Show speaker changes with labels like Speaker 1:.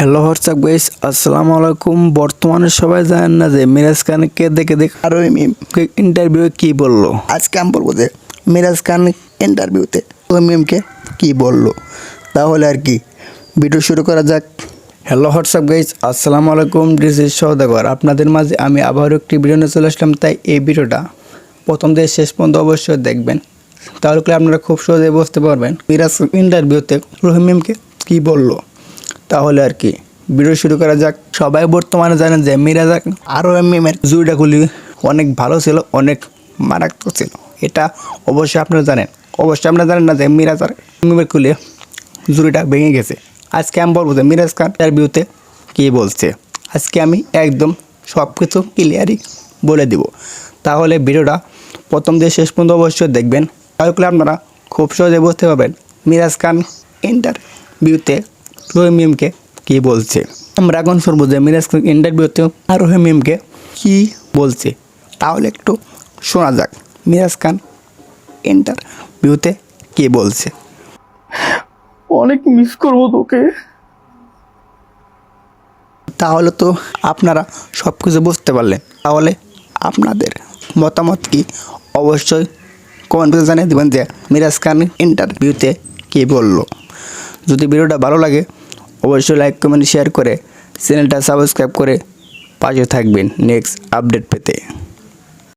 Speaker 1: Hello WhatsApp guys আসসালামু আলাইকুম বর্তমানে সবাই জানেন না যে মিরাজ খানকে দেখে দেখে।
Speaker 2: আর ওই মিম
Speaker 1: ইন্টারভিউ কি বলল?
Speaker 2: আজকে আমি বলব যে মিরাজ খান ইন্টারভিউতে মিমকে কি বলল? তাহলে আর কি। ভিডিও শুরু করা যাক।
Speaker 1: হ্যালো হোয়াটসঅ্যাপ গাইস আসসালামু আলাইকুম দিস ইজ সৌদাগর। আপনাদের মাঝে আমি আবারও একটি ভিডিও নিয়ে চলে আসলাম। তাই এই ভিডিওটা প্রথম থেকে শেষ পর্যন্ত অবশ্যই দেখবেন। তাহলে আপনারা খুব সহজে বুঝতে পারবেন মিরাজ ইন্টারভিউতে রহিমিমকে কি বলল। তাহলে আর কি। ভিডিও শুরু করা যাক। সবাই বর্তমানে জানেন যে মিরাজ
Speaker 2: আর ওই মিমের
Speaker 1: জুড়িটাগুলি অনেক ভালো ছিল, অনেক মারাত্মক ছিল। এটা অবশ্যই আপনারা জানেন। অবশ্যই আপনারা জানেন না যে মিরাজ আর মিমের কুলে জুড়িটা ভেঙে গেছে। আজকে আমি বলব যে মিরাজ খান ইন্টারভিউতে কী বলছে। আজকে আমি একদম সব কিছু ক্লিয়ারই বলে দিব। তাহলে ভিডিওটা প্রথম দিয়ে শেষ পর্যন্ত অবশ্যই দেখবেন। তাহলে আপনারা খুব সহজে বুঝতে পারবেন মিরাজ খান ইন্টারভিউতে রহিমিমকে কী বলছে? আমরা এখন শুনব যে মিরাজ খান ইন্টারভিউতে আর রহিমিমকে কী বলছে? তাহলে একটু শোনা যাক। মিরাজ খান ইন্টারভিউতে কে বলছে?
Speaker 2: অনেক মিস করব তোকে।
Speaker 1: তাহলে তো আপনারা সব কিছু বুঝতে পারলেন। তাহলে আপনাদের মতামত কি? অবশ্যই কমেন্ট করে জানিয়ে দেবেন যে মিরাজ খান ইন্টারভিউতে কী বলল। যদি ভিডিওটা ভালো লাগে, অবশ্যই লাইক কমেন্ট শেয়ার করে চ্যানেলটা সাবস্ক্রাইব করে পাশে থাকবেন। নেক্সট আপডেট পেতে।